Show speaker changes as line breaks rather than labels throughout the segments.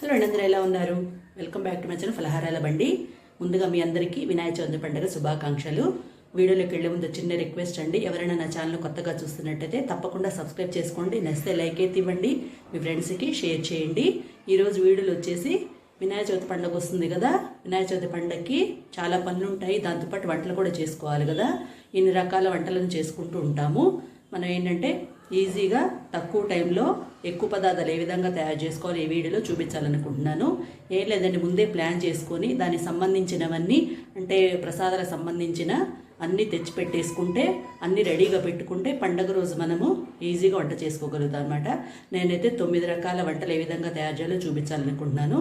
Hello అండి అందరూ ఎలా ఉన్నారు? Welcome back to my channel ఫలహారాల బండి. ముందుగా మీ అందరికీ వినాయక చవితి పండుగ శుభాకాంక్షలు. వీడియోలోకి వెళ్ళే ముందు చిన్న రిక్వెస్ట్ అండి. ఎవరైనా నా ఛానల్ కొత్తగా చూస్తున్నట్టయితే తప్పకుండా సబ్స్క్రైబ్ చేసుకోండి. నచ్చితే లైక్ అయితే ఇవ్వండి. మీ ఫ్రెండ్స్కి షేర్ చేయండి. ఈరోజు వీడియోలు వచ్చేసి వినాయక చవితి పండుగ వస్తుంది కదా. వినాయక చవితి పండుగకి చాలా పనులు ఉంటాయి. దాంతోపాటు వంటలు కూడా చేసుకోవాలి కదా. ఇన్ని రకాల వంటలను చేసుకుంటూ ఉంటాము. మనం ఏంటంటే ఈజీగా తక్కువ టైంలో ఎక్కువ పదార్థాలు ఏ విధంగా తయారు చేసుకోవాలి ఈ వీడియోలో చూపించాలనుకుంటున్నాను. ఏం లేదండి ముందే ప్లాన్ చేసుకొని దానికి సంబంధించినవన్నీ అంటే ప్రసాదాలకు సంబంధించిన అన్నీ తెచ్చి పెట్టేసుకుంటే అన్నీ రెడీగా పెట్టుకుంటే పండగ రోజు మనము ఈజీగా వంట చేసుకోగలుగుతాం అనమాట నేనైతే తొమ్మిది రకాల వంటలు ఏ విధంగా తయారు చేయాలో చూపించాలనుకుంటున్నాను.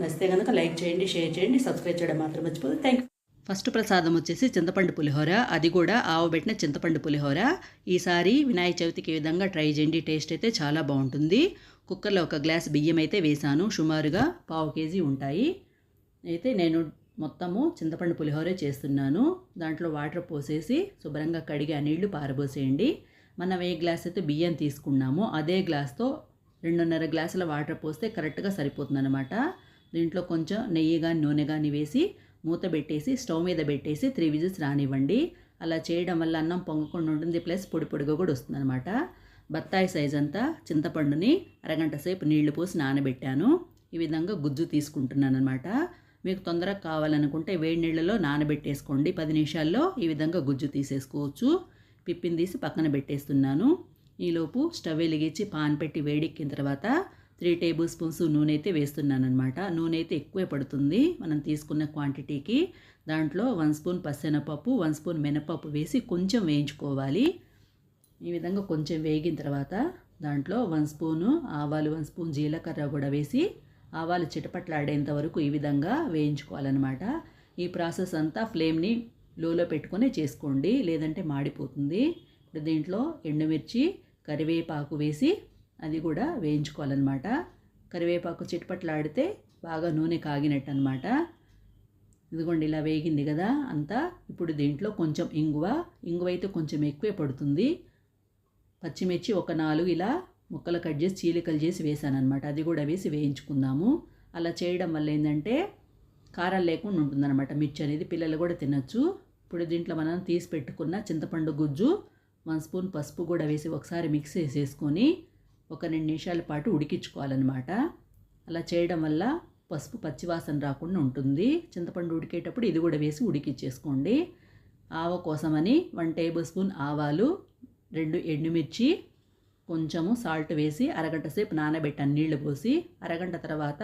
నచ్చితే కనుక లైక్ చేయండి షేర్ చేయండి సబ్స్క్రైబ్ చేయడం మాత్రం మర్చిపోదు థ్యాంక్ ఫస్ట్ ప్రసాదం వచ్చేసి చింతపండు పులిహోర అది కూడా ఆవబెట్టిన చింతపండు పులిహోర. ఈసారి వినాయక చవితికి ఈ విధంగా ట్రై చేయండి టేస్ట్ అయితే చాలా బాగుంటుంది. కుక్కర్లో ఒక గ్లాస్ బియ్యం అయితే వేసాను సుమారుగా పావు కేజీ ఉంటాయి. అయితే నేను మొత్తము చింతపండు పులిహోరే చేస్తున్నాను. దాంట్లో వాటర్ పోసేసి శుభ్రంగా కడిగి ఆ నీళ్ళు పారబోసేయండి. మనం ఏ గ్లాస్ అయితే బియ్యం తీసుకున్నామో అదే గ్లాస్తో రెండున్నర గ్లాసుల వాటర్ పోస్తే కరెక్ట్గా సరిపోతుంది అనమాట దీంట్లో కొంచెం నెయ్యి కానీ నూనె కానీ వేసి మూత పెట్టేసి స్టవ్ మీద పెట్టేసి త్రీ విజిల్స్ రానివ్వండి. అలా చేయడం వల్ల అన్నం పొంగకుండా ఉంటుంది ప్లస్ పొడి పొడిగా కూడా వస్తుంది అనమాట బత్తాయి సైజ్ అంతా చింతపండుని అరగంట సేపు నీళ్ళు పోసి నానబెట్టాను. ఈ విధంగా గుజ్జు తీసుకుంటున్నాను అనమాట మీకు తొందరగా కావాలనుకుంటే వేడి నీళ్ళలో నానబెట్టేసుకోండి. పది నిమిషాల్లో ఈ విధంగా గుజ్జు తీసేసుకోవచ్చు. పిప్పిని తీసి పక్కన పెట్టేస్తున్నాను. ఈలోపు స్టవ్ వెలిగించి పాన్ పెట్టి వేడెక్కిన తర్వాత త్రీ టేబుల్ స్పూన్స్ నూనె అయితే వేస్తున్నాను అనమాట నూనె అయితే ఎక్కువే పడుతుంది. మనం తీసుకున్న క్వాంటిటీకి దాంట్లో వన్ స్పూన్ పసెనపప్పు వన్ స్పూన్ మినపప్పు వేసి కొంచెం వేయించుకోవాలి. ఈ విధంగా కొంచెం వేగిన తర్వాత దాంట్లో వన్ స్పూను ఆవాలు వన్ స్పూన్ జీలకర్ర కూడా వేసి ఆవాలు చిటపట్లాడేంత వరకు ఈ విధంగా వేయించుకోవాలన్నమాట. ఈ ప్రాసెస్ అంతా ఫ్లేమ్ని లోలో పెట్టుకొని చేసుకోండి. లేదంటే మాడిపోతుంది. ఇప్పుడు దీంట్లో ఎండుమిర్చి కరివేపాకు వేసి అది కూడా వేయించుకోవాలన్నమాట. కరివేపాకు చిట్పట్లాడితే బాగా నూనె కాగినట్టు అనమాట ఇదిగోండి ఇలా వేగింది కదా అంతా. ఇప్పుడు దీంట్లో కొంచెం ఇంగువ ఇంగువ అయితే కొంచెం ఎక్కువే పడుతుంది. పచ్చిమిర్చి ఒక నాలుగు ఇలా ముక్కలు కట్ చేసి చీలికలు చేసి వేసానమాట అది కూడా వేసి వేయించుకుందాము. అలా చేయడం వల్ల ఏంటంటే కారం లేకుండా ఉంటుందన్నమాట మిర్చి అనేది. పిల్లలు కూడా తినచ్చు. ఇప్పుడు దీంట్లో మనం తీసి పెట్టుకున్న చింతపండు గుజ్జు వన్ స్పూన్ పసుపు కూడా వేసి ఒకసారి మిక్స్ చేసేసుకొని ఒక రెండు నిమిషాల పాటు ఉడికించుకోవాలన్నమాట. అలా చేయడం వల్ల పసుపు పచ్చివాసన రాకుండా ఉంటుంది. చింతపండు ఉడికేటప్పుడు ఇది కూడా వేసి ఉడికిచ్చేసుకోండి. ఆవ కోసమని వన్ టేబుల్ స్పూన్ ఆవాలు రెండు ఎండుమిర్చి కొంచెము సాల్ట్ వేసి అరగంట సేపు నానబెట్టాను నీళ్ళు పోసి అరగంట తర్వాత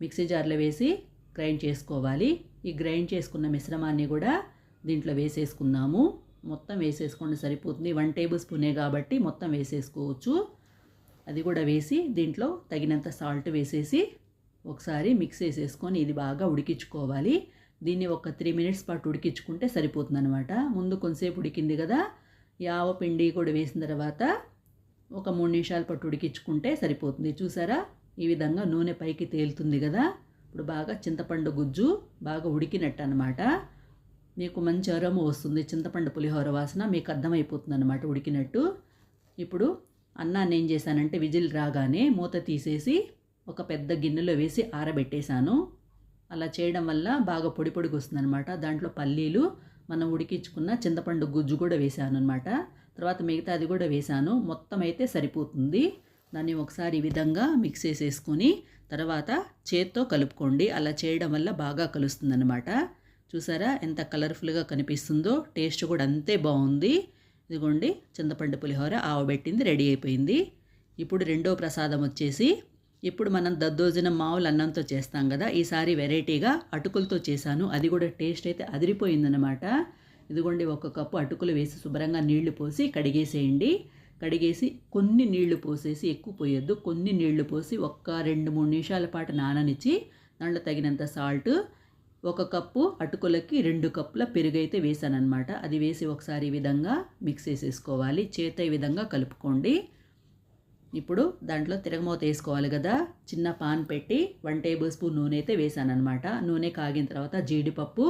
మిక్సీ జార్లో వేసి గ్రైండ్ చేసుకోవాలి. ఈ గ్రైండ్ చేసుకున్న మిశ్రమాన్ని కూడా దీంట్లో వేసేసుకుందాము. మొత్తం వేసేసుకోండి సరిపోతుంది. వన్ టేబుల్ స్పూనే కాబట్టి మొత్తం వేసేసుకోవచ్చు. అది కూడా వేసి దీంట్లో తగినంత సాల్ట్ వేసేసి ఒకసారి మిక్స్ చేసేసుకొని ఇది బాగా ఉడికించుకోవాలి. దీన్ని ఒక త్రీ మినిట్స్ పాటు ఉడికించుకుంటే సరిపోతుంది అనమాట ముందు కొంతసేపు ఉడికింది కదా యావ పిండి కూడా వేసిన తర్వాత ఒక మూడు నిమిషాల పాటు ఉడికించుకుంటే సరిపోతుంది. చూసారా? ఈ విధంగా నూనె పైకి తేలుతుంది కదా. ఇప్పుడు బాగా చింతపండు గుజ్జు బాగా ఉడికినట్టు అనమాట మీకు మంచి అరము వస్తుంది. చింతపండు పులిహోర వాసన మీకు అర్థమైపోతుంది అనమాట ఉడికినట్టు. ఇప్పుడు అన్నాన్ని ఏం చేశానంటే విజిల్ రాగానే మూత తీసేసి ఒక పెద్ద గిన్నెలో వేసి ఆరబెట్టేశాను. అలా చేయడం వల్ల బాగా పొడి పొడికి వస్తుందనమాట దాంట్లో పల్లీలు మనం ఉడికించుకున్న చింతపండు గుజ్జు కూడా వేసాను అనమాట తర్వాత మిగతా అది కూడా వేసాను. మొత్తం అయితే సరిపోతుంది. దాన్ని ఒకసారి ఈ విధంగా మిక్స్ చేసేసుకొని తర్వాత చేత్తో కలుపుకోండి. అలా చేయడం వల్ల బాగా కలుస్తుందనమాట చూసారా ఎంత కలర్ఫుల్గా కనిపిస్తుందో టేస్ట్ కూడా అంతే బాగుంది. ఇదిగోండి చింతపండు పులిహోర ఆవబెట్టింది రెడీ అయిపోయింది. ఇప్పుడు రెండో ప్రసాదం వచ్చేసి ఇప్పుడు మనం దద్దోజనం మామూలు అన్నంతో చేస్తాం కదా ఈసారి వెరైటీగా అటుకులతో చేశాను. అది కూడా టేస్ట్ అయితే అదిరిపోయిందనమాట ఇదిగోండి ఒక కప్పు అటుకులు వేసి శుభ్రంగా నీళ్ళు పోసి కడిగేసేయండి. కడిగేసి కొన్ని నీళ్ళు పోసేసి ఎక్కువ పోయొద్దు కొన్ని నీళ్ళు పోసి ఒక్క రెండు మూడు నిమిషాల పాటు నాననిచ్చి దాంట్లో తగినంత సాల్ట్ ఒక కప్పు అటుకులకి రెండు కప్పుల పెరుగు అయితే వేసాననమాట అది వేసి ఒకసారి ఈ విధంగా మిక్స్ చేసేసుకోవాలి. చేత ఈ విధంగా కలుపుకోండి. ఇప్పుడు దాంట్లో తిరగమూత వేసుకోవాలి కదా. చిన్న పాన్ పెట్టి వన్ టేబుల్ స్పూన్ నూనె అయితే వేసాను అనమాట నూనె కాగిన తర్వాత జీడిపప్పు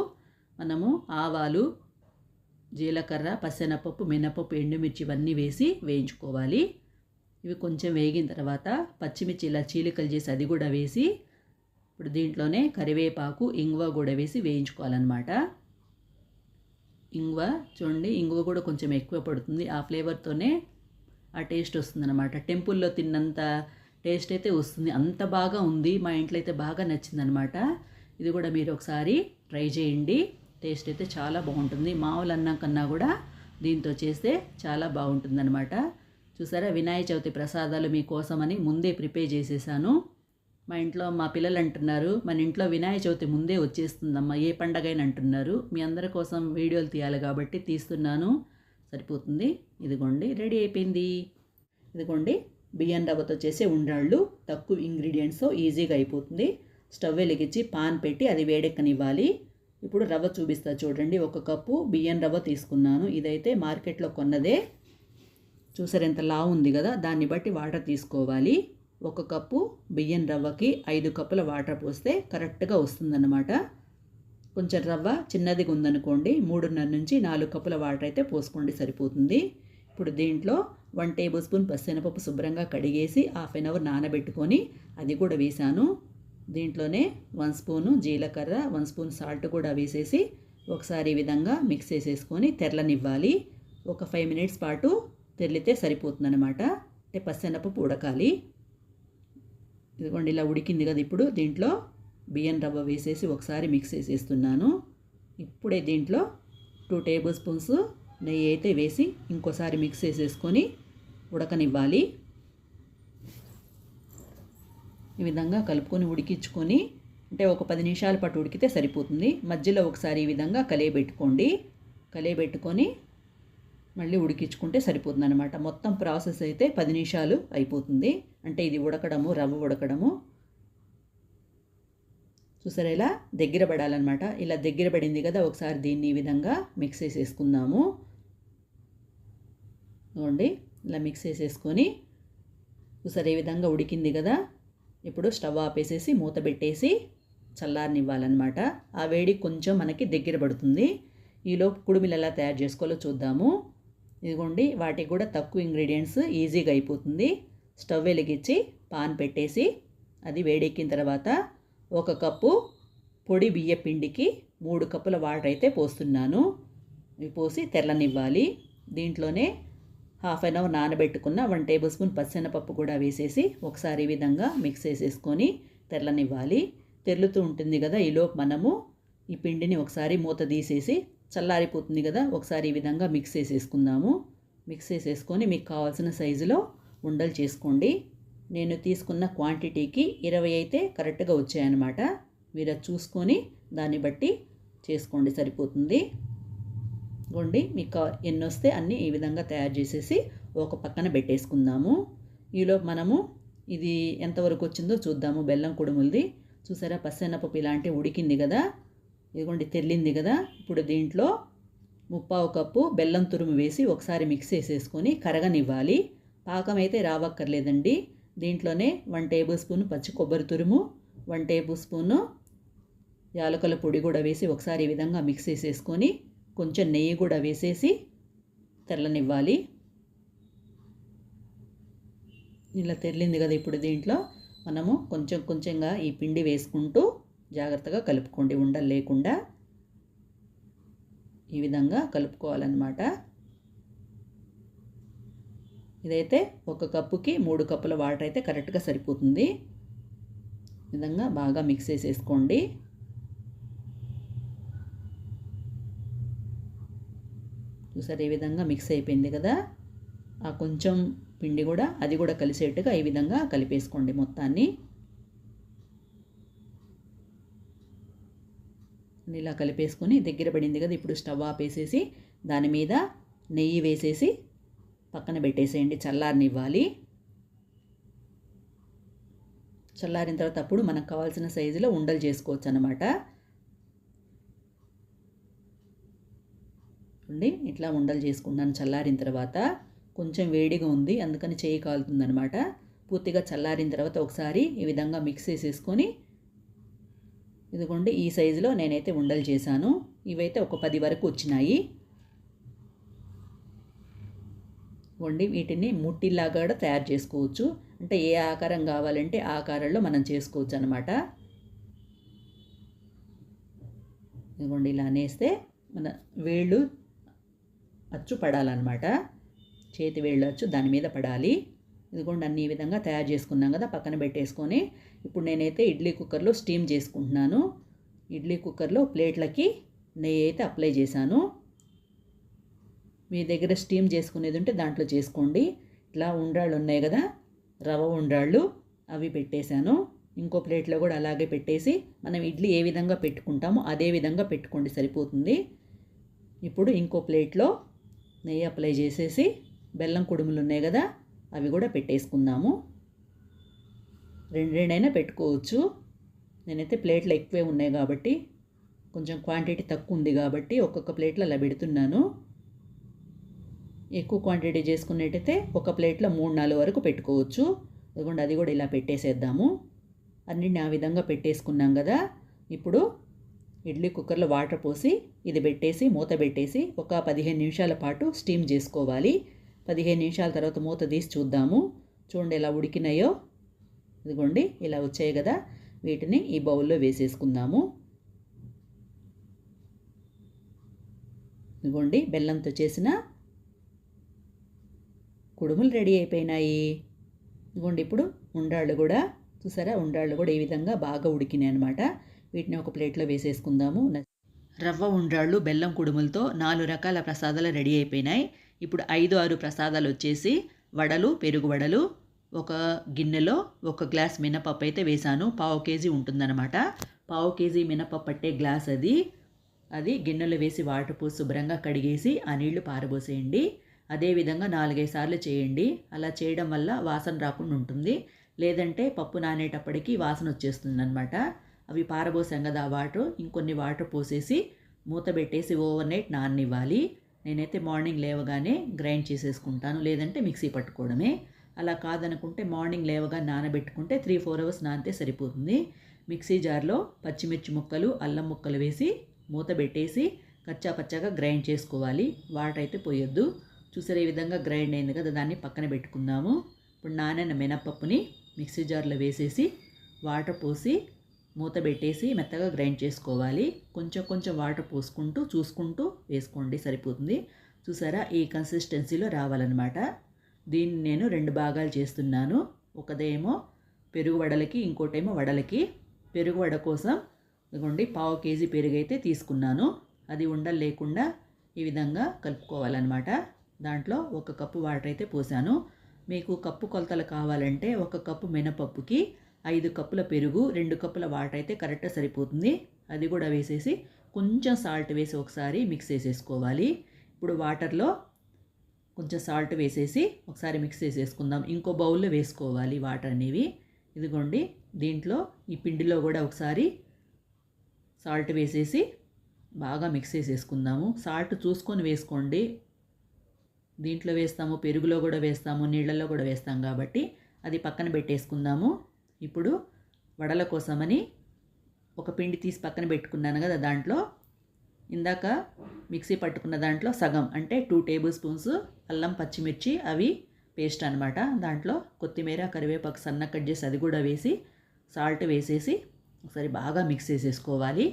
మనము ఆవాలు జీలకర్ర పసెనపప్పు మినపప్పు ఎండుమిర్చి ఇవన్నీ వేసి వేయించుకోవాలి. ఇవి కొంచెం వేగిన తర్వాత పచ్చిమిర్చి ఇలా చీలికలు చేసి అది కూడా వేసి ఇప్పుడు దీంట్లోనే కరివేపాకు ఇంగువ కూడా వేసి వేయించుకోవాలన్నమాట. ఇంగువ చూడండి ఇంగువ కూడా కొంచెం ఎక్కువ పడుతుంది. ఆ ఫ్లేవర్తోనే ఆ టేస్ట్ వస్తుందన్నమాట. టెంపుల్లో తిన్నంత టేస్ట్ అయితే వస్తుంది. అంత బాగా ఉంది మా ఇంట్లో అయితే బాగా నచ్చిందనమాట ఇది కూడా మీరు ఒకసారి ట్రై చేయండి. టేస్ట్ అయితే చాలా బాగుంటుంది. మామూలు అన్నం కన్నా కూడా దీంతో చేస్తే చాలా బాగుంటుందన్నమాట. చూసారా? వినాయక చవితి ప్రసాదాలు మీకోసమని ముందే ప్రిపేర్ చేసేసాను. మా ఇంట్లో మా పిల్లలు అంటున్నారు మన ఇంట్లో వినాయక చవితి ముందే వచ్చేస్తుందమ్మా ఏ పండగైనా అంటున్నారు. మీ అందరి కోసం వీడియోలు తీయాలి కాబట్టి తీస్తున్నాను. సరిపోతుంది. ఇదిగోండి రెడీ అయిపోయింది. ఇదిగోండి బియ్యం రవ్వతో చేసే ఉండ్రాళ్ళు తక్కువ ఇంగ్రీడియంట్స్తో ఈజీగా అయిపోతుంది. స్టవ్ వెలిగించి పాన్ పెట్టి అది వేడెక్కనివ్వాలి. ఇప్పుడు రవ్వ చూపిస్తా చూడండి. ఒక కప్పు బియ్యం రవ్వ తీసుకున్నాను. ఇదైతే మార్కెట్లో కొన్నదే. చూసారు ఎంత లావు ఉంది కదా? దాన్ని బట్టి వాటర్ తీసుకోవాలి. ఒక కప్పు బియ్యం రవ్వకి ఐదు కప్పుల వాటర్ పోస్తే కరెక్ట్గా వస్తుందన్నమాట. కొంచెం రవ్వ చిన్నదిగా ఉందనుకోండి మూడున్నర నుంచి నాలుగు కప్పుల వాటర్ అయితే పోసుకోండి సరిపోతుంది. ఇప్పుడు దీంట్లో వన్ టేబుల్ స్పూన్ పచ్చెనపప్పు శుభ్రంగా కడిగేసి హాఫ్ అన్ అవర్ నానబెట్టుకొని అది కూడా వేసాను. దీంట్లోనే వన్ స్పూను జీలకర్ర వన్ స్పూన్ సాల్ట్ కూడా వేసేసి ఒకసారి ఈ విధంగా మిక్స్ చేసేసుకొని తెరలనివ్వాలి. ఒక ఫైవ్ మినిట్స్ పాటు తెరిలితే సరిపోతుందన్నమాట. అంటే పచ్చెనపప్పు ఉడకాలి. ఇదిగోండి ఇలా ఉడికింది కదా ఇప్పుడు. దీంట్లో బియ్యం రవ్వ వేసేసి ఒకసారి మిక్స్ చేసేస్తున్నాను. ఇప్పుడే దీంట్లో టూ టేబుల్ స్పూన్స్ నెయ్యి అయితే వేసి ఇంకోసారి మిక్స్ చేసేసుకొని ఉడకనివ్వాలి. ఈ విధంగా కలుపుకొని ఉడికించుకొని అంటే ఒక పది నిమిషాల పాటు ఉడికితే సరిపోతుంది. మధ్యలో ఒకసారి ఈ విధంగా కలియబెట్టుకోండి. కలియబెట్టుకొని మళ్ళీ ఉడికించుకుంటే సరిపోతుంది అనమాట మొత్తం ప్రాసెస్ అయితే పది నిమిషాలు అయిపోతుంది. అంటే ఇది ఉడకడము రవ్వ ఉడకడము. చూసారా ఇలా దగ్గర పడాలన్నమాట. ఇలా దగ్గర పడింది కదా ఒకసారి దీన్ని ఈ విధంగా మిక్స్ చేసేసుకుందాము. చూడండి ఇలా మిక్స్ చేసేసుకొని చూసారు ఈ విధంగా ఉడికింది కదా. ఇప్పుడు స్టవ్ ఆపేసేసి మూత పెట్టేసి చల్లారనివ్వాలన్నమాట. ఆ వేడి కొంచెం మనకి దగ్గర పడుతుంది. ఈలోపు కుడుమిలు ఎలా తయారు చేసుకోవాలో చూద్దాము. ఇదిగోండి వాటికి కూడా తక్కువ ఇంగ్రీడియంట్స్ ఈజీగా అయిపోతుంది. స్టవ్ వెలిగించి పాన్ పెట్టేసి అది వేడెక్కిన తర్వాత ఒక కప్పు పొడి బియ్య పిండికి మూడు కప్పుల వాటర్ అయితే పోస్తున్నాను. ఇవి పోసి తెల్లనివ్వాలి. దీంట్లోనే హాఫ్ అన్ అవర్ నానబెట్టుకున్న వన్ టేబుల్ స్పూన్ పచ్చెనపప్పు కూడా వేసేసి ఒకసారి ఈ విధంగా మిక్స్ చేసేసుకొని తెల్లనివ్వాలి. తెల్లుతూ ఉంటుంది కదా ఈలోపు మనము ఈ పిండిని ఒకసారి మూత తీసేసి చల్లారిపోతుంది కదా ఒకసారి ఈ విధంగా మిక్స్ చేసేసుకుందాము. మిక్స్ చేసేసుకొని మీకు కావాల్సిన సైజులో ఉండలు చేసుకోండి. నేను తీసుకున్న క్వాంటిటీకి ఇరవై అయితే కరెక్ట్గా వచ్చాయన్నమాట. మీరు అది చూసుకొని దాన్ని బట్టి చేసుకోండి సరిపోతుంది. ఇవ్వండి మీకు ఎన్ని వస్తే అన్నీ ఈ విధంగా తయారు చేసేసి ఒక పక్కన పెట్టేసుకుందాము. ఈలో మనము ఇది ఎంతవరకు వచ్చిందో చూద్దాము. బెల్లం కుడుములది. చూసారా? పసెనపప్పు ఇలాంటి ఉడికింది కదా. ఇదిగోండి తెల్లింది కదా? ఇప్పుడు దీంట్లో ముప్పావు కప్పు బెల్లం తురుము వేసి ఒకసారి మిక్స్ చేసేసుకొని కరగనివ్వాలి. పాకం అయితే రావక్కర్లేదండి. దీంట్లోనే వన్ టేబుల్ స్పూన్ పచ్చి కొబ్బరి తురుము వన్ టేబుల్ స్పూను యాలకుల పొడి కూడా వేసి ఒకసారి ఈ విధంగా మిక్స్ చేసేసుకొని కొంచెం నెయ్యి కూడా వేసేసి తెల్లనివ్వాలి. ఇలా తెల్లింది కదా ఇప్పుడు దీంట్లో. మనము కొంచెం కొంచెంగా ఈ పిండి వేసుకుంటూ జాగ్రత్తగా కలుపుకోండి. ఉండలు లేకుండా ఈ విధంగా కలుపుకోవాలన్నమాట. ఇదైతే ఒక కప్పుకి మూడు కప్పుల వాటర్ అయితే కరెక్ట్గా సరిపోతుంది. విధంగా బాగా మిక్స్ చేసేసుకోండి. చూసారు ఈ విధంగా మిక్స్ అయిపోయింది కదా? ఆ కొంచెం పిండి కూడా అది కూడా కలిసేట్టుగా ఈ విధంగా కలిపేసుకోండి మొత్తాన్ని. ఇలా కలిపేసుకొని దగ్గర పడింది కదా ఇప్పుడు స్టవ్ ఆపేసేసి దాని మీద నెయ్యి వేసేసి పక్కన పెట్టేసేయండి చల్లారనివ్వాలి. చల్లారిన తర్వాత అప్పుడు మనకు కావాల్సిన సైజులో ఉండలు చేసుకోవచ్చు అనమాట ఉండి ఇట్లా ఉండలు చేసుకున్నాను చల్లారిన తర్వాత. కొంచెం వేడిగా ఉంది అందుకని చేయి కాలుతుందనమాట పూర్తిగా చల్లారిన తర్వాత ఒకసారి ఈ విధంగా మిక్స్ చేసేసుకొని ఇదిగోండి ఈ సైజులో నేనైతే ఉండలు చేశాను. ఇవైతే ఒక పది వరకు వచ్చినాయి. వండి వీటిని ముట్టిలాగా కూడా తయారు చేసుకోవచ్చు. అంటే ఏ ఆకారం కావాలంటే ఆ ఆకారంలో మనం చేసుకోవచ్చు అనమాట ఇదిగోండి ఇలా అనేస్తే మన వేళ్ళు అచ్చు పడాలన్నమాట. చేతి వేళ్ళు అచ్చు దాని మీద పడాలి. ఇదిగోండి అన్ని విధంగా తయారు చేసుకున్నాం కదా పక్కన పెట్టేసుకొని ఇప్పుడు నేనైతే ఇడ్లీ కుక్కర్లో స్టీమ్ చేసుకుంటున్నాను. ఇడ్లీ కుక్కర్లో ప్లేట్లకి నెయ్యి అయితే అప్లై చేశాను. మీ దగ్గర స్టీమ్ చేసుకునేది ఉంటే దాంట్లో చేసుకోండి. ఇట్లా ఉండ్రాళ్ళు ఉన్నాయి కదా రవ ఉండ్రాళ్ళు అవి పెట్టేశాను. ఇంకో ప్లేట్లో కూడా అలాగే పెట్టేసి మనం ఇడ్లీ ఏ విధంగా పెట్టుకుంటామో అదే విధంగా పెట్టుకోండి సరిపోతుంది. ఇప్పుడు ఇంకో ప్లేట్లో నెయ్యి అప్లై చేసేసి బెల్లం కుడుములు ఉన్నాయి కదా అవి కూడా పెట్టేసుకుందాము. రెండు రెండైనా పెట్టుకోవచ్చు. నేనైతే ప్లేట్లు ఎక్కువే ఉన్నాయి కాబట్టి కొంచెం క్వాంటిటీ తక్కువ ఉంది కాబట్టి ఒక్కొక్క ప్లేట్లో అలా పెడుతున్నాను. ఎక్కువ క్వాంటిటీ చేసుకున్నట్టయితే ఒక ప్లేట్లో మూడు నాలుగు వరకు పెట్టుకోవచ్చు. అదిగోండి అది కూడా ఇలా పెట్టేసేద్దాము. అన్నిటిని ఆ విధంగా పెట్టేసుకున్నాం కదా. ఇప్పుడు ఇడ్లీ కుక్కర్లో వాటర్ పోసి ఇది పెట్టేసి మూత పెట్టేసి ఒక పదిహేను నిమిషాల పాటు స్టీమ్ చేసుకోవాలి. పదిహేను నిమిషాల తర్వాత మూత తీసి చూద్దాము. చూడండి ఎలా ఉడికినాయో. ఇదిగోండి ఇలా వచ్చాయి కదా. వీటిని ఈ బౌల్లో వేసేసుకుందాము. ఇదిగోండి బెల్లంతో చేసిన కుడుములు రెడీ అయిపోయినాయి. ఇదిగోండి ఇప్పుడు ఉండాళ్ళు కూడా. చూసారా ఉండాళ్ళు కూడా ఈ విధంగా బాగా ఉడికినాయి అనమాట వీటిని ఒక ప్లేట్లో వేసేసుకుందాము. రవ్వ ఉండ్రాళ్ళు బెల్లం కుడుములతో నాలుగు రకాల ప్రసాదాలు రెడీ అయిపోయినాయి. ఇప్పుడు ఐదు ఆరు ప్రసాదాలు వచ్చేసి వడలు పెరుగు వడలు ఒక గిన్నెలో ఒక గ్లాస్ మినపప్పు అయితే వేశాను. పావు కేజీ ఉంటుందన్నమాట. పావు కేజీ మినపప్పు పట్టే గ్లాస్ అది. అది గిన్నెలో వేసి వాటర్ పోసి శుభ్రంగా కడిగేసి ఆ నీళ్ళు పారబోసేయండి. అదేవిధంగా నాలుగైదు సార్లు చేయండి. అలా చేయడం వల్ల వాసన రాకుండా ఉంటుంది. లేదంటే పప్పు నానేటప్పటికి వాసన వచ్చేస్తుంది అనమాట అవి పారబోసాం కదా వాటర్. ఇంకొన్ని వాటర్ పోసేసి మూత పెట్టేసి ఓవర్ నైట్ నాననివ్వాలి. నేనైతే మార్నింగ్ లేవగానే గ్రైండ్ చేసేసుకుంటాను లేదంటే మిక్సీ పట్టుకోవడమే. అలా కాదనుకుంటే మార్నింగ్ లేవగా నానబెట్టుకుంటే త్రీ ఫోర్ అవర్స్ నానితే సరిపోతుంది. మిక్సీ జార్లో పచ్చిమిర్చి ముక్కలు అల్లం ముక్కలు వేసి మూత పెట్టేసి కచ్చా పచ్చగా గ్రైండ్ చేసుకోవాలి. వాటర్ అయితే పోయొద్దు. చూసారు ఈ విధంగా గ్రైండ్ అయింది కదా దాన్ని పక్కన పెట్టుకుందాము. ఇప్పుడు నానైన మినపప్పుని మిక్సీ జార్లో వేసేసి వాటర్ పోసి మూత పెట్టేసి మెత్తగా గ్రైండ్ చేసుకోవాలి. కొంచెం కొంచెం వాటర్ పోసుకుంటూ చూసుకుంటూ వేసుకోండి సరిపోతుంది. చూసారా? ఈ కన్సిస్టెన్సీలో రావాలన్నమాట. దీన్ని నేను రెండు భాగాలు చేస్తున్నాను. ఒకదేమో పెరుగు వడలకి ఇంకోటేమో వడలకి. పెరుగు వడ కోసం ఇదిగోండి పావు కేజీ పెరుగు అయితే తీసుకున్నాను. అది ఉండలు లేకుండా ఈ విధంగా కలుపుకోవాలన్నమాట. దాంట్లో ఒక కప్పు వాటర్ అయితే పోసాను. మీకు కప్పు కొలతలు కావాలంటే ఒక కప్పు మినపప్పుకి ఐదు కప్పుల పెరుగు రెండు కప్పుల వాటర్ అయితే కరెక్ట్గా సరిపోతుంది. అది కూడా వేసేసి కొంచెం సాల్ట్ వేసి ఒకసారి మిక్స్ చేసేసుకోవాలి. ఇప్పుడు వాటర్లో కొంచెం సాల్ట్ వేసేసి ఒకసారి మిక్స్ చేసేసుకుందాం. ఇంకో బౌల్లో వేసుకోవాలి వాటర్ అనేవి. ఇదిగోండి దీంట్లో ఈ పిండిలో కూడా ఒకసారి సాల్ట్ వేసేసి బాగా మిక్స్ చేసేసుకుందాము. సాల్ట్ చూసుకొని వేసుకోండి. దీంట్లో వేస్తాము పెరుగులో కూడా వేస్తాము నీళ్ళల్లో కూడా వేస్తాం కాబట్టి అది పక్కన పెట్టేసుకుందాము. ఇప్పుడు వడల కోసమని ఒక పిండి తీసి పక్కన పెట్టుకున్నాను కదా దాంట్లో. ఇందాక మిక్సీ పట్టుకున్న దాంట్లో సగం అంటే టూ టేబుల్ స్పూన్స్ అల్లం పచ్చిమిర్చి అవి పేస్ట్ అనమాట దాంట్లో కొత్తిమీర కరివేపాకు సన్న కట్ చేసి అది కూడా వేసి సాల్ట్ వేసేసి ఒకసారి బాగా మిక్స్ చేసేసుకోవాలి.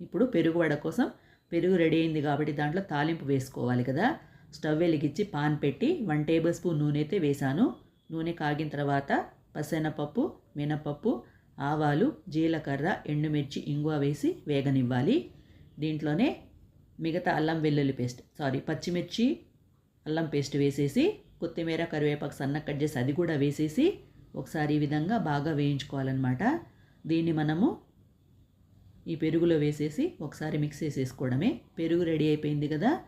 ఇప్పుడు పెరుగు వడ కోసం పెరుగు రెడీ అయింది కాబట్టి దాంట్లో తాలింపు వేసుకోవాలి కదా. స్టవ్ వెలిగించి పాన్ పెట్టి వన్ టేబుల్ స్పూన్ నూనె అయితే వేసాను. నూనె కాగిన తర్వాత పసెనపప్పు మినపప్పు ఆవాలు జీలకర్ర ఎండుమిర్చి ఇంగువ వేసి వేగనివ్వాలి. దీంట్లోనే మిగతా అల్లం వెల్లుల్లి పేస్ట్ సారీ పచ్చిమిర్చి అల్లం పేస్ట్ వేసేసి కొత్తిమీర కరివేపాకు సన్న కట్ చేసి అది కూడా వేసేసి ఒకసారి ఈ విధంగా బాగా వేయించుకోవాలన్నమాట. దీన్ని మనము ఈ పెరుగులో వేసేసి ఒకసారి మిక్స్ చేసేసుకోవడమే. పెరుగు రెడీ అయిపోయింది కదా.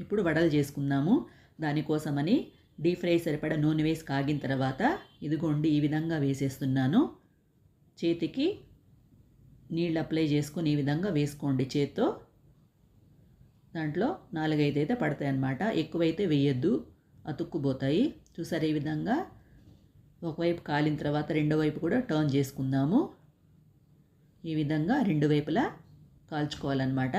ఇప్పుడు వడలు చేసుకుందాము. దానికోసమని డీప్ ఫ్రై సరిపడా నూనె వేసి కాగిన తర్వాత ఇదిగోండి ఈ విధంగా వేసేస్తున్నాను. చేతికి నీళ్ళు అప్లై చేసుకుని ఈ విధంగా వేసుకోండి చేత్తో. దాంట్లో నాలుగైదు అయితే పడతాయి అన్నమాట. ఎక్కువైతే వేయొద్దు. అతుక్కుపోతాయి. చూసారు ఈ విధంగా? ఒకవైపు కాలిన తర్వాత రెండో వైపు కూడా టర్న్ చేసుకుందాము. ఈ విధంగా రెండు వైపులా కాల్చుకోవాలన్నమాట.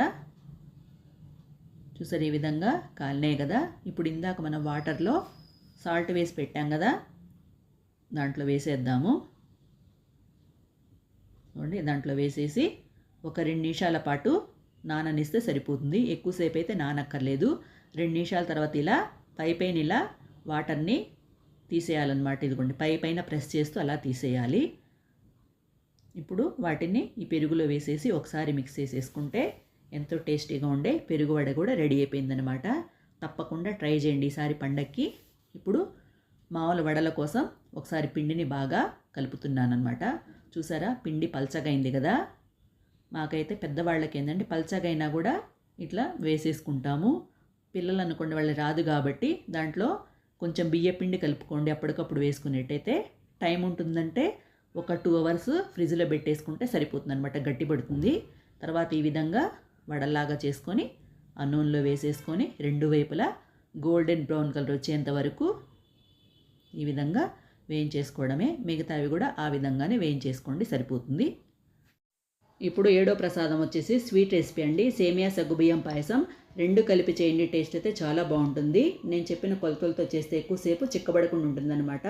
చూసారు ఈ విధంగా కాలినాయి కదా? ఇప్పుడు ఇందాక మనం వాటర్లో సాల్ట్ వేసి పెట్టాం కదా దాంట్లో వేసేద్దాము. చూడండి దాంట్లో వేసేసి ఒక రెండు నిమిషాల పాటు నాననిస్తే సరిపోతుంది. ఎక్కువసేపు అయితే నానక్కర్లేదు. రెండు నిమిషాల తర్వాత ఇలా పై పైన ఇలా వాటర్ని తీసేయాలన్నమాట. ఇదిగోండి పై పైన ప్రెస్ చేస్తూ అలా తీసేయాలి. ఇప్పుడు వాటిని ఈ పెరుగులో వేసేసి ఒకసారి మిక్స్ చేసేసుకుంటే ఎంతో టేస్టీగా ఉండే పెరుగు వడ కూడా రెడీ అయిపోయిందనమాట తప్పకుండా ట్రై చేయండి ఈసారి పండక్కి. ఇప్పుడు మామూలు వడల కోసం ఒకసారి పిండిని బాగా కలుపుతున్నానమాట చూసారా? పిండి పల్చగైంది కదా? మాకైతే పెద్దవాళ్ళకి ఏంటంటే పల్చగా అయినా కూడా ఇట్లా వేసేసుకుంటాము. పిల్లలు అనుకోండి వాళ్ళు రాదు కాబట్టి దాంట్లో కొంచెం బియ్య పిండి కలుపుకోండి అప్పటికప్పుడు వేసుకునేట్టయితే టైం ఉంటుందంటే ఒక టూ అవర్స్ ఫ్రిడ్జ్లో పెట్టేసుకుంటే సరిపోతుంది అనమాట గట్టి పడుతుంది. తర్వాత ఈ విధంగా వడల్లాగా చేసుకొని ఆ నూనెలో వేసేసుకొని రెండు వైపులా గోల్డెన్ బ్రౌన్ కలర్ వచ్చేంత వరకు ఈ విధంగా వేయించేసుకోవడమే. మిగతావి కూడా ఆ విధంగానే వేయించేసుకోండి సరిపోతుంది. ఇప్పుడు ఏడో ప్రసాదం వచ్చేసి స్వీట్ రెసిపీ అండి. సేమియా సగ్గుబియ్యం పాయసం రెండు కలిపి చేయండి టేస్ట్ అయితే చాలా బాగుంటుంది. నేను చెప్పిన కొలతలతో చేస్తే ఎక్కువసేపు చిక్కబడకుండా ఉంటుందన్నమాట.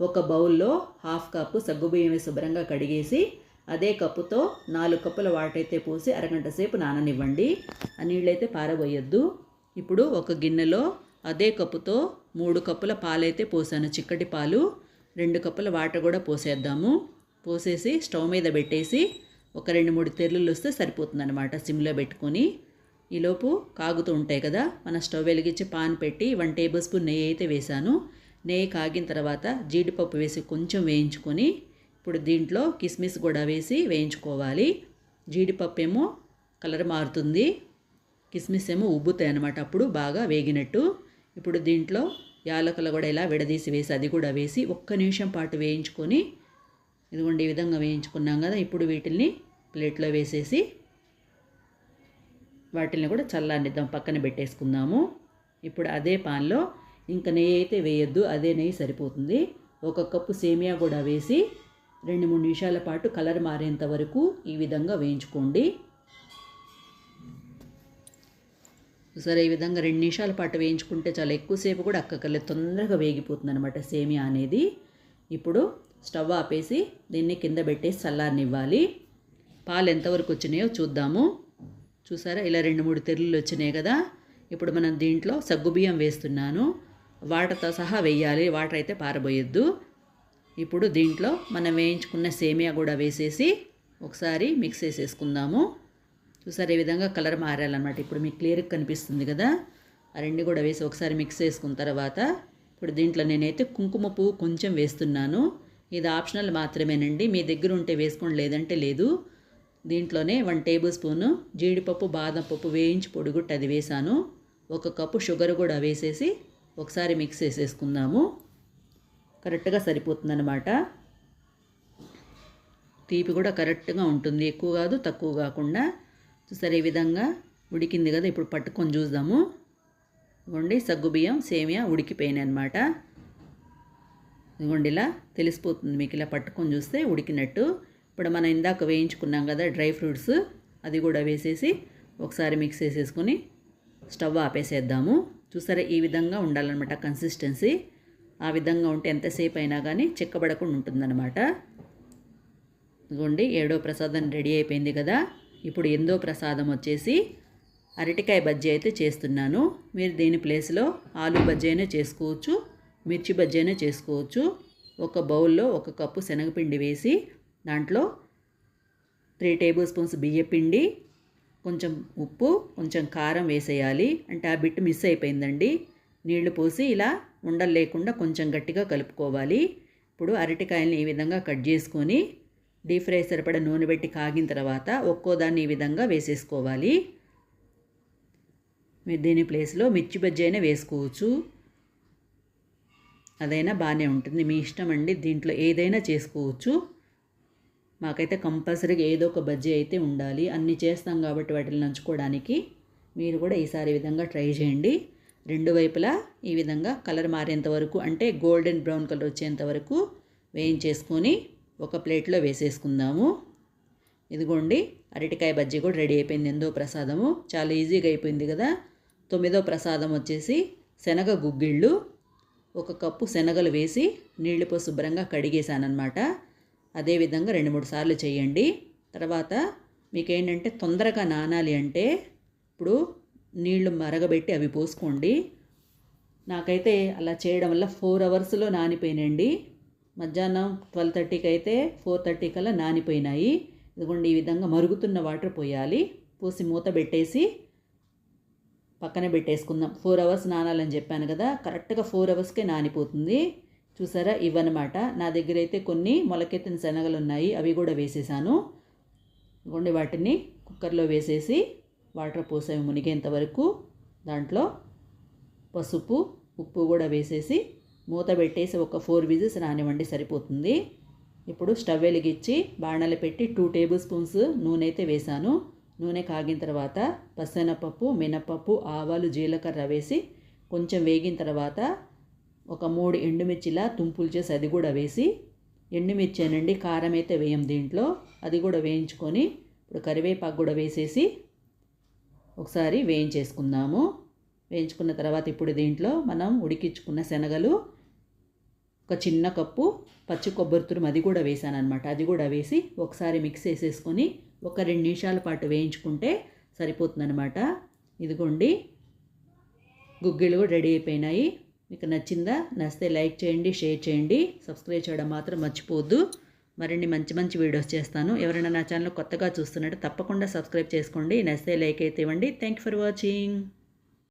ఒక బౌల్లో హాఫ్ కప్పు సగ్గుబియ్యం శుభ్రంగా కడిగేసి అదే కప్పుతో నాలుగు కప్పుల వాటర్ అయితే పోసి అరగంట సేపు నాననివ్వండి. ఆ నీళ్ళైతే పారబోయొద్దు. ఇప్పుడు ఒక గిన్నెలో అదే కప్పుతో మూడు కప్పుల పాలైతే పోసాను చిక్కటి పాలు. రెండు కప్పుల వాటర్ కూడా పోసేద్దాము. పోసేసి స్టవ్ మీద పెట్టేసి ఒక రెండు మూడు తెర్లులు వస్తే సరిపోతుందన్నమాట సిమ్లో పెట్టుకొని. ఈలోపు కాగుతూ ఉంటాయి కదా మన స్టవ్ వెలిగించి పాన్ పెట్టి వన్ టేబుల్ స్పూన్ నెయ్యి అయితే వేశాను నెయ్యి కాగిన తర్వాత జీడిపప్పు వేసి కొంచెం వేయించుకొని ఇప్పుడు దీంట్లో కిస్మిస్ కూడా వేసి వేయించుకోవాలి. జీడిపప్పు ఏమో కలర్ మారుతుంది. కిస్మిస్ ఏమో ఉబ్బుతాయి అనమాట అప్పుడు బాగా వేగినట్టు. ఇప్పుడు దీంట్లో యాలకులు కూడా ఇలా విడదీసి వేసి అది కూడా వేసి ఒక్క నిమిషం పాటు వేయించుకొని ఇదిగోండి ఈ విధంగా వేయించుకున్నాం కదా ఇప్పుడు వీటిల్ని ప్లేట్లో వేసేసి వాటిని కూడా చల్లానిద్దాం పక్కన పెట్టేసుకుందాము. ఇప్పుడు అదే పాన్లో ఇంకా నెయ్యి అయితే వేయొద్దు అదే నెయ్యి సరిపోతుంది. ఒక కప్పు సేమియా కూడా వేసి రెండు మూడు నిమిషాల పాటు కలర్ మారేంత వరకు ఈ విధంగా వేయించుకోండి. సరే ఈ విధంగా రెండు నిమిషాల పాటు వేయించుకుంటే చాలా. ఎక్కువసేపు కూడా అక్కకలేదు తొందరగా వేగిపోతుంది అనమాట సేమియా అనేది. ఇప్పుడు స్టవ్ ఆపేసి దీన్ని కింద పెట్టేసి చల్లారనివ్వాలి. పాలు ఎంతవరకు వచ్చినాయో చూద్దాము. చూసారా? ఇలా రెండు మూడు తెల్లులు వచ్చినాయి కదా. ఇప్పుడు మనం దీంట్లో సగ్గుబియ్యం వేస్తున్నాను. వాటర్తో సహా వేయాలి. వాటర్ అయితే పారబోయొద్దు. ఇప్పుడు దీంట్లో మనం వేయించుకున్న సేమియా కూడా వేసేసి ఒకసారి మిక్స్ చేసేసుకుందాము. చూసారు ఈ విధంగా కలర్ మారాలన్నమాట. ఇప్పుడు మీకు క్లియర్గా కనిపిస్తుంది కదా? ఆ రెండు కూడా వేసి ఒకసారి మిక్స్ చేసుకున్న తర్వాత ఇప్పుడు దీంట్లో నేనైతే కుంకుమ పువ్వు కొంచెం వేస్తున్నాను. ఇది ఆప్షనల్ మాత్రమేనండి. మీ దగ్గర ఉంటే వేసుకోండి లేదంటే లేదు. దీంట్లోనే వన్ టేబుల్ స్పూను జీడిపప్పు బాదం పప్పు వేయించి పొడిగుట్టు అది వేసాను. ఒక కప్పు షుగర్ కూడా వేసేసి ఒకసారి మిక్స్ చేసేసుకుందాము. కరెక్ట్గా సరిపోతుందన్నమాట. తీపి కూడా కరెక్ట్గా ఉంటుంది. ఎక్కువ కాదు తక్కువ కాకుండా చూసారు ఈ విధంగా ఉడికింది కదా ఇప్పుడు పట్టుకొని చూద్దాము. ఇదిగోండి సగ్గుబియ్యం సేమియా ఉడికిపోయినాయి అనమాట ఇదిగోండి ఇలా తెలిసిపోతుంది మీకు ఇలా పట్టుకొని చూస్తే ఉడికినట్టు. ఇప్పుడు మనం ఇందాక వేయించుకున్నాం కదా డ్రై ఫ్రూట్స్ అది కూడా వేసేసి ఒకసారి మిక్స్ చేసేసుకొని స్టవ్ ఆపేసేద్దాము. చూసారా ఈ విధంగా ఉండాలన్నమాట కన్సిస్టెన్సీ. ఆ విధంగా ఉంటే ఎంతసేపు అయినా కానీ చిక్కబడకుండా ఉంటుందన్నమాట. ఇదిగోండి ఏడో ప్రసాదం రెడీ అయిపోయింది కదా. ఇప్పుడు ఎందో ప్రసాదం వచ్చేసి అరటికాయ బజ్జీ అయితే చేస్తున్నాను. మీరు దీని ప్లేస్లో ఆలు బజ్జీ అయినా చేసుకోవచ్చు మిర్చి బజ్జీ అయినా చేసుకోవచ్చు. ఒక బౌల్లో ఒక కప్పు శనగపిండి వేసి దాంట్లో త్రీ టేబుల్ స్పూన్స్ బియ్యపిండి కొంచెం ఉప్పు కొంచెం కారం వేసేయాలి. అంటే ఆ బిట్ మిస్ అయిపోయిందండి. నీళ్ళు పోసి ఇలా ఉండలు లేకుండా కొంచెం గట్టిగా కలుపుకోవాలి. ఇప్పుడు అరటికాయల్ని ఈ విధంగా కట్ చేసుకొని డీప్ ఫ్రై సరిపడ నూనె పెట్టి కాగిన తర్వాత ఒక్కో దాన్ని ఈ విధంగా వేసేసుకోవాలి. మీరు దీని ప్లేస్లో మిర్చి బజ్జీ అయినా వేసుకోవచ్చు. అదైనా బాగానే ఉంటుంది. మీ ఇష్టం అండి దీంట్లో ఏదైనా చేసుకోవచ్చు. మాకైతే కంపల్సరీగా ఏదో ఒక బజ్జీ అయితే ఉండాలి. అన్నీ చేస్తాం కాబట్టి వాటిని నంచుకోవడానికి మీరు కూడా ఈసారి విధంగా ట్రై చేయండి. రెండు వైపులా ఈ విధంగా కలర్ మారేంత వరకు అంటే గోల్డెన్ బ్రౌన్ కలర్ వచ్చేంత వరకు వేయించేసుకొని ఒక ప్లేట్లో వేసేసుకుందాము. ఇదిగోండి అరటికాయ బజ్జీ కూడా రెడీ అయిపోయింది. ఎందో ప్రసాదము. చాలా ఈజీగా అయిపోయింది కదా. తొమ్మిదో ప్రసాదం వచ్చేసి శనగ గుగ్గిళ్ళు. ఒక కప్పు శనగలు వేసి నీళ్ళతో శుభ్రంగా కడిగేశానమాట అదేవిధంగా రెండు మూడు సార్లు చేయండి. తర్వాత మీకేంటంటే తొందరగా నానాలి అంటే ఇప్పుడు నీళ్ళు మరగబెట్టి అవి పోసుకోండి. నాకైతే అలా చేయడం వల్ల ఫోర్ అవర్స్లో నానిపోయినండి మధ్యాహ్నం ట్వెల్వ్ థర్టీకి అయితే ఫోర్ థర్టీ కల్లా నానిపోయినాయి. ఇదిగోండి ఈ విధంగా మరుగుతున్న వాటర్ పోయాలి. పోసి మూత పెట్టేసి పక్కనే పెట్టేసుకుందాం. ఫోర్ అవర్స్ నానాలని చెప్పాను కదా కరెక్ట్గా ఫోర్ అవర్స్కే నానిపోతుంది. చూసారా? ఇవన్నమాట నా దగ్గర అయితే కొన్ని మొలకెత్తిన శనగలు ఉన్నాయి అవి కూడా వేసేసాను. ఇదిగోండి వాటిని కుక్కర్లో వేసేసి వాటర్ పోసాము మునిగేంత వరకు. దాంట్లో పసుపు ఉప్పు కూడా వేసేసి మూత పెట్టేసి ఒక ఫోర్ విజిల్స్ రానివ్వండి సరిపోతుంది. ఇప్పుడు స్టవ్ వెలిగించి బాణలు పెట్టి టూ టేబుల్ స్పూన్స్ నూనె అయితే వేసాను నూనె కాగిన తర్వాత పసనపప్పు మినపప్పు ఆవాలు జీలకర్ర వేసి కొంచెం వేగిన తర్వాత ఒక మూడు ఎండుమిర్చిలా తుంపులు చేసి అది కూడా వేసి ఎండుమిర్చి అనండి కారం అయితే వేయం దీంట్లో. అది కూడా వేయించుకొని ఇప్పుడు కరివేపాకు కూడా వేసేసి ఒకసారి వేయించేసుకుందాము. వేయించుకున్న తర్వాత ఇప్పుడు దీంట్లో మనం ఉడికించుకున్న శనగలు ఒక చిన్న కప్పు పచ్చి కొబ్బరి తురుము అది కూడా వేసాను అనమాట అది కూడా వేసి ఒకసారి మిక్స్ చేసేసుకొని ఒక రెండు నిమిషాల పాటు వేయించుకుంటే సరిపోతుందనమాట ఇదిగోండి గుగ్గిళ్ళు కూడా రెడీ అయిపోయినాయి. మీకు నచ్చిందా నచ్చితే లైక్ చేయండి షేర్ చేయండి. సబ్స్క్రైబ్ చేయడం మాత్రం మర్చిపోవద్దు. మరిన్ని మంచి మంచి వీడియోస్ చేస్తాను. ఎవరైనా నా ఛానల్ కొత్తగా చూస్తున్నట్టు తప్పకుండా సబ్స్క్రైబ్ చేసుకోండి. నచ్చితే లైక్ అయితే ఇవ్వండి. Thank you for watching.